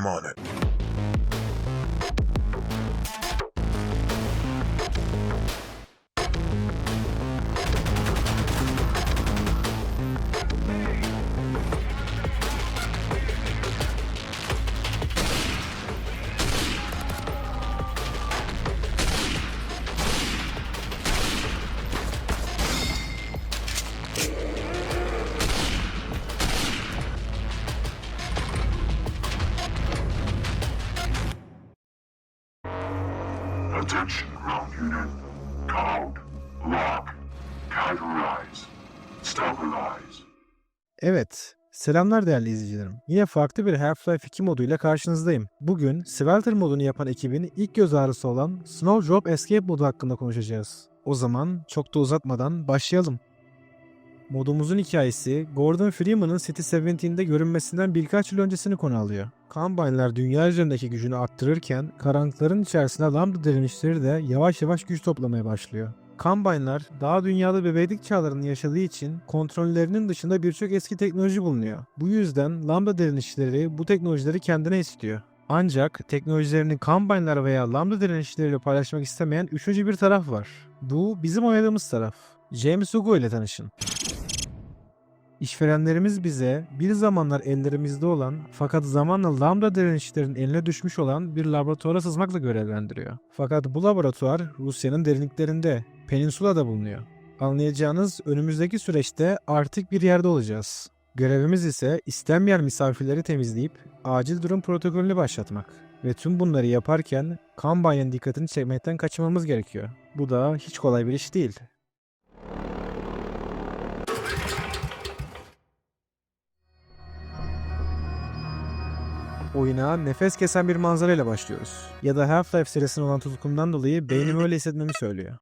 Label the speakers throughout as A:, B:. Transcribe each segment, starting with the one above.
A: I'm on it.
B: Attention, ground unit. Code. Lock. Categorize. Stabilize.
C: Evet, selamlar değerli izleyicilerim. Yine farklı bir Half-Life 2 moduyla karşınızdayım. Bugün Swelter modunu yapan ekibin ilk göz ağrısı olan Snowdrop Escape modu hakkında konuşacağız. O zaman çok da uzatmadan başlayalım. Modumuzun hikayesi Gordon Freeman'ın City 17'de görünmesinden birkaç yıl öncesini konu alıyor. Combine'lar dünya üzerindeki gücünü arttırırken karanlıkların içerisinde lambda direnişleri de yavaş yavaş güç toplamaya başlıyor. Combine'lar daha dünyada bebeklik çağlarını yaşadığı için kontrollerinin dışında birçok eski teknoloji bulunuyor. Bu yüzden lambda direnişleri bu teknolojileri kendine istiyor. Ancak teknolojilerini Combine'lar veya lambda direnişleriyle paylaşmak istemeyen üçüncü bir taraf var. Bu bizim oynadığımız taraf. James Hugo ile tanışın. İşverenlerimiz bize bir zamanlar ellerimizde olan fakat zamanla lambda direnişlerin eline düşmüş olan bir laboratuvara sızmakla görevlendiriyor. Fakat bu laboratuvar Rusya'nın derinliklerinde, Peninsula'da bulunuyor. Anlayacağınız önümüzdeki süreçte artık bir yerde olacağız. Görevimiz ise istenmeyen misafirleri temizleyip acil durum protokolünü başlatmak. Ve tüm bunları yaparken Combine'ın dikkatini çekmekten kaçınmamız gerekiyor. Bu da hiç kolay bir iş değil. Oyuna nefes kesen bir manzarayla başlıyoruz. Ya da Half-Life serisine olan tutkumdan dolayı beynim öyle hissetmemi söylüyor.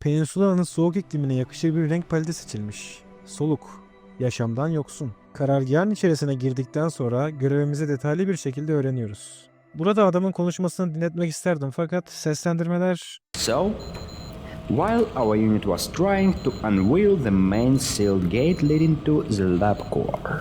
C: Peninsula'nın soğuk iklimine yakışır bir renk paleti seçilmiş. Soluk, yaşamdan yoksun. Karargahın içerisine girdikten sonra görevimizi detaylı bir şekilde öğreniyoruz. Burada adamın konuşmasını dinletmek isterdim fakat seslendirmeler
D: So, while our unit was trying to unveil the main sealed gate leading to the lab core,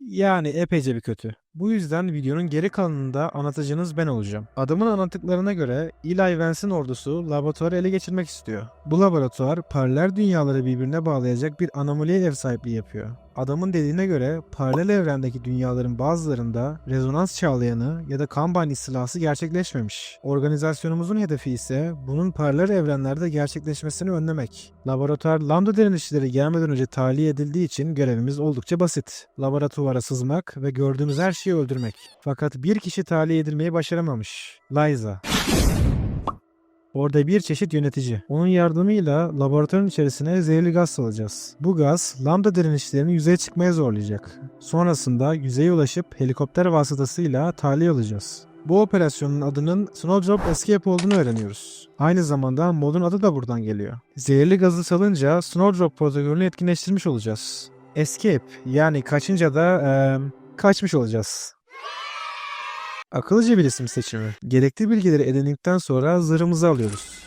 C: Yani epeyce bir kötü. Bu yüzden videonun geri kalanında anlatıcınız ben olacağım. Adamın anlattıklarına göre Eli Vance'in ordusu laboratuvarı ele geçirmek istiyor. Bu laboratuvar paralel dünyaları birbirine bağlayacak bir anomaliye ev sahipliği yapıyor. Adamın dediğine göre paralel evrendeki dünyaların bazılarında rezonans çağlayanı ya da Combine istilası gerçekleşmemiş. Organizasyonumuzun hedefi ise bunun paralel evrenlerde gerçekleşmesini önlemek. Laboratuvar lambda direnişleri gelmeden önce tahliye edildiği için görevimiz oldukça basit. Laboratuvara sızmak ve gördüğümüz her şeyi öldürmek. Fakat bir kişi tahliye edilmeyi başaramamış. Liza. Orada bir çeşit yönetici. Onun yardımıyla laboratuvarın içerisine zehirli gaz salacağız. Bu gaz lambda direnişlerini yüzeye çıkmaya zorlayacak. Sonrasında yüzeye ulaşıp helikopter vasıtasıyla tahliye olacağız. Bu operasyonun adının Snowdrop Escape olduğunu öğreniyoruz. Aynı zamanda modun adı da buradan geliyor. Zehirli gazı salınca Snowdrop protokolünü etkinleştirmiş olacağız. Escape yani kaçınca da eee, kaçmış olacağız. Akıllıca bir isim seçimi. Gerekli bilgileri edindikten sonra zırhımızı alıyoruz.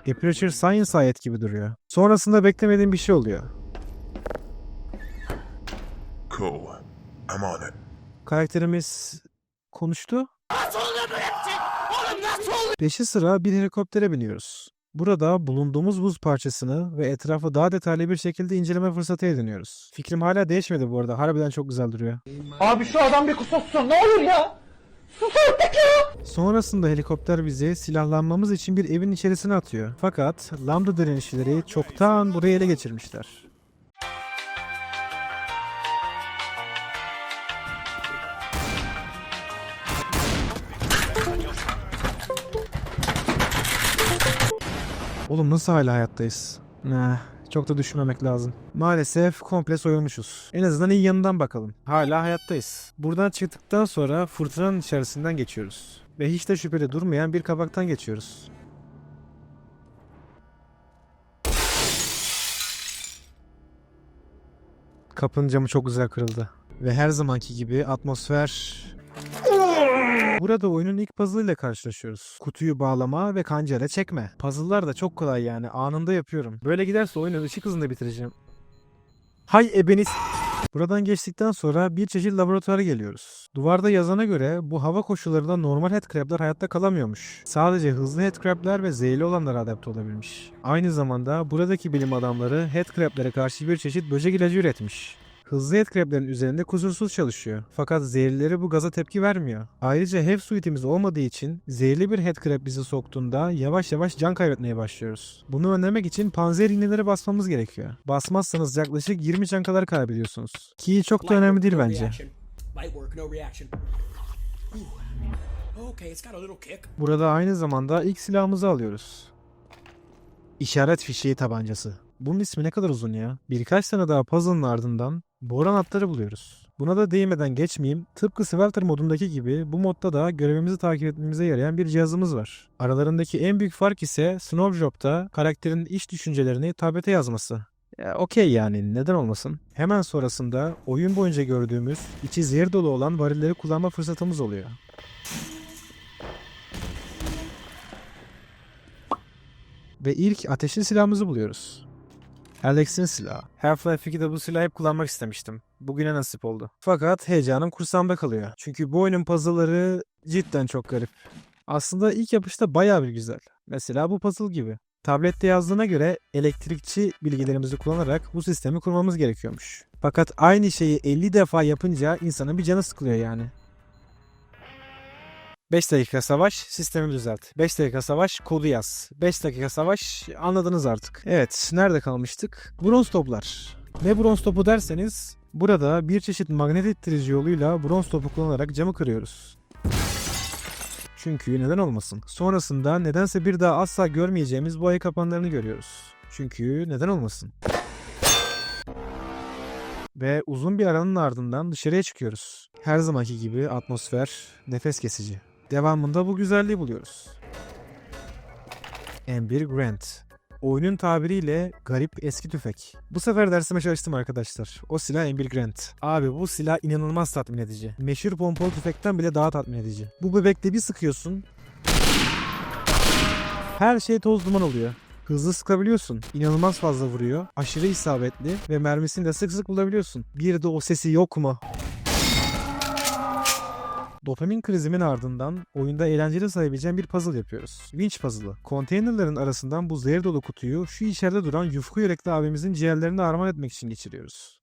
C: Aperture Science ayet gibi duruyor. Sonrasında beklemediğim bir şey oluyor.
A: Cool. I'm on it.
C: Karakterimiz konuştu. Peşi sıra bir helikoptere biniyoruz. Burada bulunduğumuz buz parçasını ve etrafı daha detaylı bir şekilde inceleme fırsatı ediniyoruz. Fikrim hala değişmedi bu arada. Harbiden çok güzel duruyor.
E: Abi şu adam bir kusursun ne olur ya.
C: Sonrasında helikopter bizi silahlanmamız için bir evin içerisine atıyor. Fakat lambda direnişçileri çoktan burayı ele geçirmişler. Oğlum nasıl hala hayattayız? Ne, çok da düşünmemek lazım. Maalesef komple soyulmuşuz. En azından iyi yanından bakalım. Hala hayattayız. Buradan çıktıktan sonra fırtınanın içerisinden geçiyoruz. Ve hiç de şüpheli durmayan bir kabaktan geçiyoruz. Kapının camı çok güzel kırıldı. Ve her zamanki gibi atmosfer... Burada oyunun ilk puzzle ile karşılaşıyoruz. Kutuyu bağlama ve kancayla çekme. Puzzle'lar da çok kolay yani. Anında yapıyorum. Böyle giderse oyunu ışık hızında bitireceğim. Hay ebeniz... Buradan geçtikten sonra bir çeşit laboratuvara geliyoruz. Duvarda yazana göre bu hava koşullarında normal headcrab'lar hayatta kalamıyormuş. Sadece hızlı headcrab'ler ve zehirli olanlar adapte olabilmiş. Aynı zamanda buradaki bilim adamları headcrab'lere karşı bir çeşit böcek ilacı üretmiş. Hızlı headcrab'lerin üzerinde kusursuz çalışıyor. Fakat zehirlileri bu gaza tepki vermiyor. Ayrıca hev suitimiz olmadığı için zehirli bir headcrab bizi soktuğunda yavaş yavaş can kaybetmeye başlıyoruz. Bunu önlemek için panzer iğneleri basmamız gerekiyor. Basmazsanız yaklaşık 20 can kadar kaybediyorsunuz. Ki çok da önemli değil bence. Burada aynı zamanda ilk silahımızı alıyoruz. İşaret fişeği tabancası. Bunun ismi ne kadar uzun ya. Birkaç tane daha puzzle'ın ardından boru anahtarı buluyoruz. Buna da değinmeden geçmeyeyim. Tıpkı Swelter modundaki gibi bu modda da görevimizi takip etmemize yarayan bir cihazımız var. Aralarındaki en büyük fark ise Snowdrop'ta karakterin iç düşüncelerini tablete yazması. Ya, Okey yani neden olmasın. Hemen sonrasında oyun boyunca gördüğümüz içi zehir dolu olan varilleri kullanma fırsatımız oluyor. Ve ilk ateşli silahımızı buluyoruz. Alex'in silahı. Half-Life 2'de bu silahı hep kullanmak istemiştim. Bugüne nasip oldu. Fakat heyecanım kursağımda kalıyor. Çünkü bu oyunun puzzle'ları cidden çok garip. Aslında ilk yapışta bayağı bir güzel. Mesela bu puzzle gibi. Tablette yazdığına göre elektrikçi bilgilerimizi kullanarak bu sistemi kurmamız gerekiyormuş. Fakat aynı şeyi 50 defa yapınca insanın bir canı sıkılıyor yani. 5 dakika savaş, sistemi düzelt. 5 dakika savaş, kodu yaz. 5 dakika savaş, anladınız artık. Evet, nerede kalmıştık? Bronz toplar. Ne bronz topu derseniz, burada bir çeşit magnet ittirici yoluyla bronz topu kullanarak camı kırıyoruz. Çünkü neden olmasın? Sonrasında nedense bir daha asla görmeyeceğimiz bu ay kapanlarını görüyoruz. Çünkü neden olmasın? Ve uzun bir aranın ardından dışarıya çıkıyoruz. Her zamanki gibi atmosfer nefes kesici. Devamında bu güzelliği buluyoruz. M1 Grant. Oyunun tabiriyle garip eski tüfek. Bu sefer dersime çalıştım arkadaşlar. O silah M1 Grant. Abi bu silah inanılmaz tatmin edici. Meşhur pompalı tüfekten bile daha tatmin edici. Bu bebekle bir sıkıyorsun. Her şey toz duman oluyor. Hızlı sıkabiliyorsun. İnanılmaz fazla vuruyor. Aşırı isabetli ve mermisini de sık sık bulabiliyorsun. Bir de o sesi yok mu? Dopamin krizimin ardından oyunda eğlenceli sayabileceğim bir puzzle yapıyoruz. Winch puzzle'ı. Konteynerların arasından bu zehir dolu kutuyu şu içeride duran yufka yürekli abimizin ciğerlerini armağan etmek için geçiriyoruz.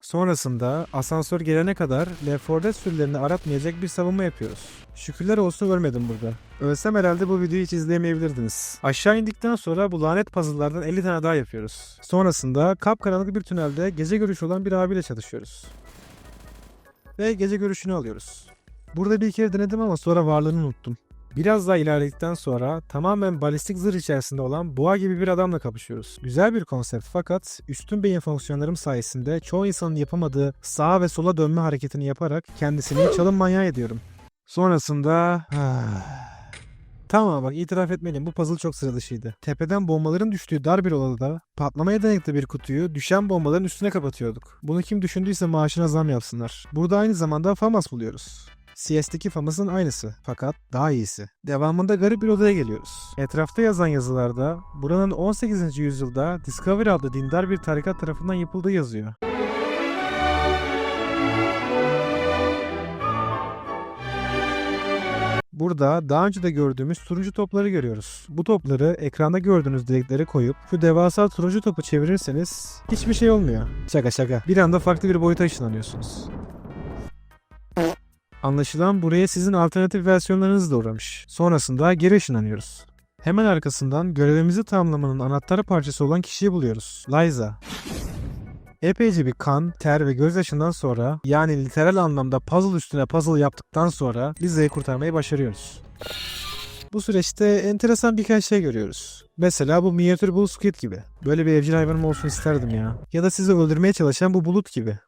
C: Sonrasında asansör gelene kadar Left 4 Dead sürülerini aratmayacak bir savunma yapıyoruz. Şükürler olsun ölmedim burada. Ölsem herhalde bu videoyu hiç izleyemeyebilirdiniz. Aşağı indikten sonra bu lanet puzzle'lardan 50 tane daha yapıyoruz. Sonrasında kapkaranlık bir tünelde gece görüşü olan bir abiyle çalışıyoruz. Ve gece görüşünü alıyoruz. Burada bir kere denedim ama sonra varlığını unuttum. Biraz daha ilerledikten sonra tamamen balistik zırh içerisinde olan boğa gibi bir adamla kapışıyoruz. Güzel bir konsept fakat üstün beyin fonksiyonlarım sayesinde çoğu insanın yapamadığı sağa ve sola dönme hareketini yaparak kendisini çalım manyağı ediyorum. Sonrasında... Tamam bak itiraf etmeliyim bu puzzle çok sıra dışıydı. Tepeden bombaların düştüğü dar bir odada patlamaya dayanıklı bir kutuyu düşen bombaların üstüne kapatıyorduk. Bunu kim düşündüyse maaşına zam yapsınlar. Burada aynı zamanda FAMAS buluyoruz. CS'deki FAMAS'ın aynısı fakat daha iyisi. Devamında garip bir odaya geliyoruz. Etrafta yazan yazılarda buranın 18. yüzyılda Discovery adlı dindar bir tarikat tarafından yapıldığı yazıyor. Burada daha önce de gördüğümüz turuncu topları görüyoruz. Bu topları ekranda gördüğünüz direklere koyup şu devasa turuncu topu çevirirseniz hiçbir şey olmuyor. Şaka şaka. Bir anda farklı bir boyuta ışınlanıyorsunuz. Anlaşılan buraya sizin alternatif versiyonlarınız da uğramış. Sonrasında geri ışınlanıyoruz. Hemen arkasından görevimizi tamamlamanın anahtar parçası olan kişiyi buluyoruz. Liza. Epeyce bir kan, ter ve gözyaşından sonra yani literal anlamda puzzle üstüne puzzle yaptıktan sonra Liza'yı kurtarmayı başarıyoruz. Bu süreçte enteresan birkaç şey görüyoruz. Mesela bu minyatür bull squid gibi. Böyle bir evcil hayvanım olsun isterdim ya. Ya da sizi öldürmeye çalışan bu bulut gibi.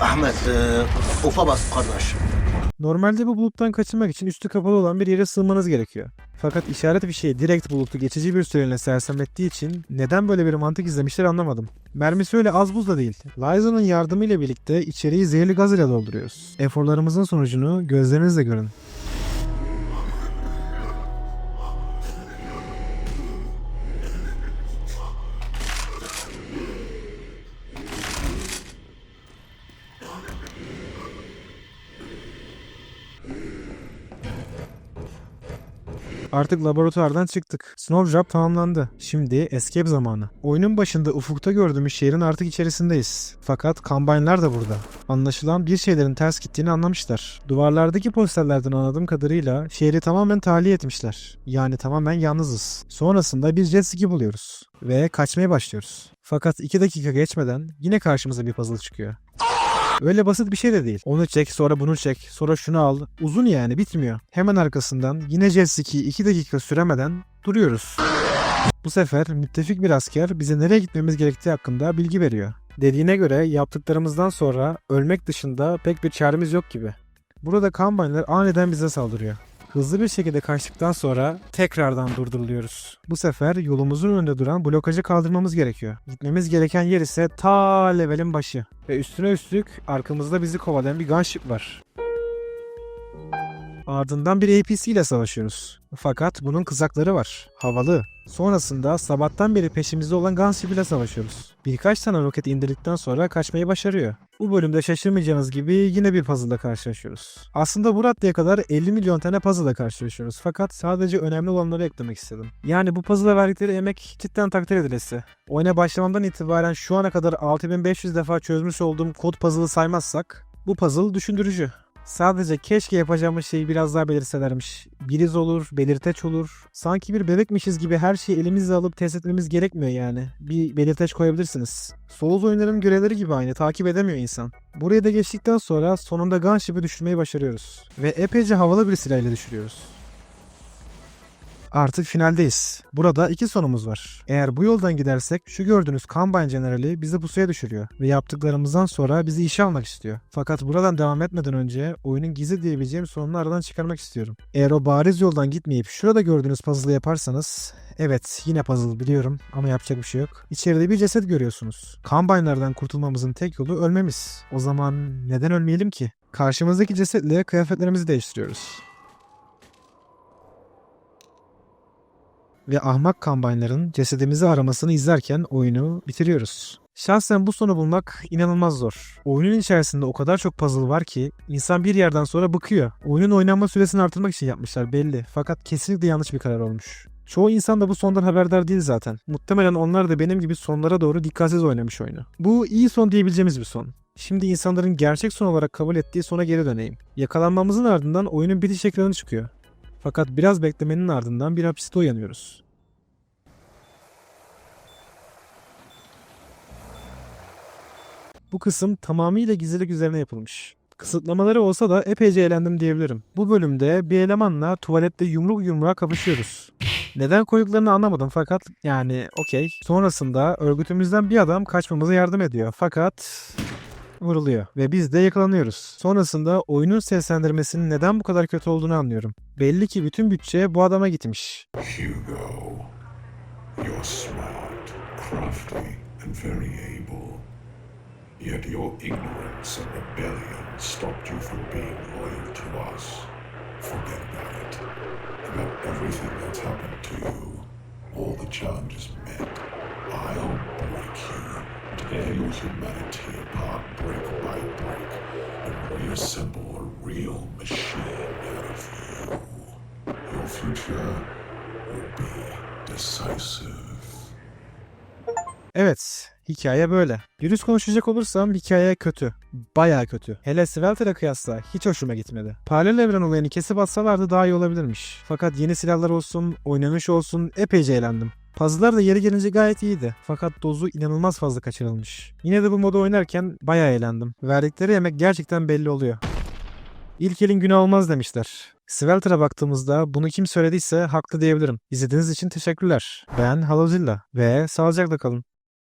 F: Ahmet, e, ufa bas kardeş.
C: Normalde bu buluttan kaçınmak için üstü kapalı olan bir yere sığmanız gerekiyor. Fakat işaret bir şey direkt bulutu geçici bir süreliğine sersemlettiği için neden böyle bir mantık izlemişler anlamadım. Mermisi öyle az buz da değil. Liza'nın yardımıyla birlikte içeriği zehirli gaz ile dolduruyoruz. Eforlarımızın sonucunu gözlerinizle görün. Artık laboratuvardan çıktık. Snowdrop tamamlandı. Şimdi escape zamanı. Oyunun başında ufukta gördüğümüz şehrin artık içerisindeyiz. Fakat Combine'lar da burada. Anlaşılan bir şeylerin ters gittiğini anlamışlar. Duvarlardaki posterlerden anladığım kadarıyla şehri tamamen tahliye etmişler. Yani tamamen yalnızız. Sonrasında bir jet ski buluyoruz. Ve kaçmaya başlıyoruz. Fakat 2 dakika geçmeden yine karşımıza bir puzzle çıkıyor. Öyle basit bir şey de değil. Onu çek, sonra bunu çek, sonra şunu al. Uzun yani bitmiyor. Hemen arkasından yine jet ski 2 dakika süremeden duruyoruz. Bu sefer müttefik bir asker bize nereye gitmemiz gerektiği hakkında bilgi veriyor. Dediğine göre yaptıklarımızdan sonra ölmek dışında pek bir çaremiz yok gibi. Burada Combine'lar aniden bize saldırıyor. Hızlı bir şekilde kaçtıktan sonra tekrardan durduruluyoruz. Bu sefer yolumuzun önünde duran blokajı kaldırmamız gerekiyor. Gitmemiz gereken yer ise ta levelin başı. Ve üstüne üstlük arkamızda bizi kovalayan bir gunship var. Ardından bir APC ile savaşıyoruz. Fakat bunun kızakları var. Havalı. Sonrasında sabahtan beri peşimizde olan Gunship ile savaşıyoruz. Birkaç tane roket indirdikten sonra kaçmayı başarıyor. Bu bölümde şaşırmayacağınız gibi yine bir puzzle'la karşılaşıyoruz. Aslında bu raddeye kadar 50 milyon tane puzzle'la karşılaşıyoruz. Fakat sadece önemli olanları eklemek istedim. Yani bu puzzle'a verdikleri emek cidden takdir edilesi. Oyuna başlamamdan itibaren şu ana kadar 6500 defa çözmüş olduğum kod puzzle'ı saymazsak bu puzzle düşündürücü. Sadece keşke yapacağımız şeyi biraz daha belirselermiş. Biriz olur, belirteç olur. Sanki bir bebekmişiz gibi her şeyi elimizle alıp test etmemiz gerekmiyor yani. Bir belirteç koyabilirsiniz. Souls oyunların görevleri gibi aynı, takip edemiyor insan. Buraya da geçtikten sonra sonunda Gunship'i düşürmeyi başarıyoruz. Ve epeyce havalı bir silahla düşürüyoruz. Artık finaldeyiz. Burada iki sonumuz var. Eğer bu yoldan gidersek şu gördüğünüz Combine General'i bizi pusuya düşürüyor ve yaptıklarımızdan sonra bizi işe almak istiyor. Fakat buradan devam etmeden önce oyunun gizli diyebileceğim sonunu aradan çıkarmak istiyorum. Eğer o bariz yoldan gitmeyip şurada gördüğünüz puzzle'ı yaparsanız Evet yine puzzle biliyorum ama yapacak bir şey yok. İçeride bir ceset görüyorsunuz. Combine'lardan kurtulmamızın tek yolu ölmemiz. O zaman neden ölmeyelim ki? Karşımızdaki cesetle kıyafetlerimizi değiştiriyoruz. Ve ahmak kambayların cesedimizi aramasını izlerken oyunu bitiriyoruz. Şahsen bu sonu bulmak inanılmaz zor. Oyunun içerisinde o kadar çok puzzle var ki insan bir yerden sonra bıkıyor. Oyunun oynanma süresini artırmak için yapmışlar belli fakat kesinlikle yanlış bir karar olmuş. Çoğu insan da bu sondan haberdar değil zaten. Muhtemelen onlar da benim gibi sonlara doğru dikkatsiz oynamış oyunu. Bu iyi son diyebileceğimiz bir son. Şimdi insanların gerçek son olarak kabul ettiği sona geri döneyim. Yakalanmamızın ardından oyunun bitiş ekranı çıkıyor. Fakat biraz beklemenin ardından bir hapiste uyanıyoruz. Bu kısım tamamıyla gizlilik üzerine yapılmış. Kısıtlamaları olsa da epeyce eğlendim diyebilirim. Bu bölümde bir elemanla tuvalette yumruk yumruğa kapışıyoruz. Neden koyduklarını anlamadım fakat yani okey. Sonrasında örgütümüzden bir adam kaçmamıza yardım ediyor. Fakat vuruluyor ve biz de yakalanıyoruz. Sonrasında oyunun seslendirmesinin neden bu kadar kötü olduğunu anlıyorum. Belli ki bütün bütçe bu adama gitmiş.
B: Hugo, you're smart, crafty, and very able. Yet your ignorance and rebellion stopped you from being loyal to us. Forget about it. About everything that's happened to you. All the challenges met. I'll break you, tear humanity apart brick by brick, and reassemble a real machine out of you. Your future will be decisive.
C: Evet, hikaye böyle. Dürüst konuşacak olursam hikaye kötü. Bayağı kötü. Hele Svelter'e kıyasla hiç hoşuma gitmedi. Paralel evren olayını kesip atsalardı daha iyi olabilirmiş. Fakat yeni silahlar olsun, oynanış olsun epeyce eğlendim. Puzzle'lar da yeri gelince gayet iyiydi. Fakat dozu inanılmaz fazla kaçırılmış. Yine de bu modu oynarken bayağı eğlendim. Verdikleri emek gerçekten belli oluyor. İlk elin günah olmaz demişler. Svelter'a baktığımızda bunu kim söylediyse haklı diyebilirim. İzlediğiniz için teşekkürler. Ben Halozilla ve sağlıcakla kalın.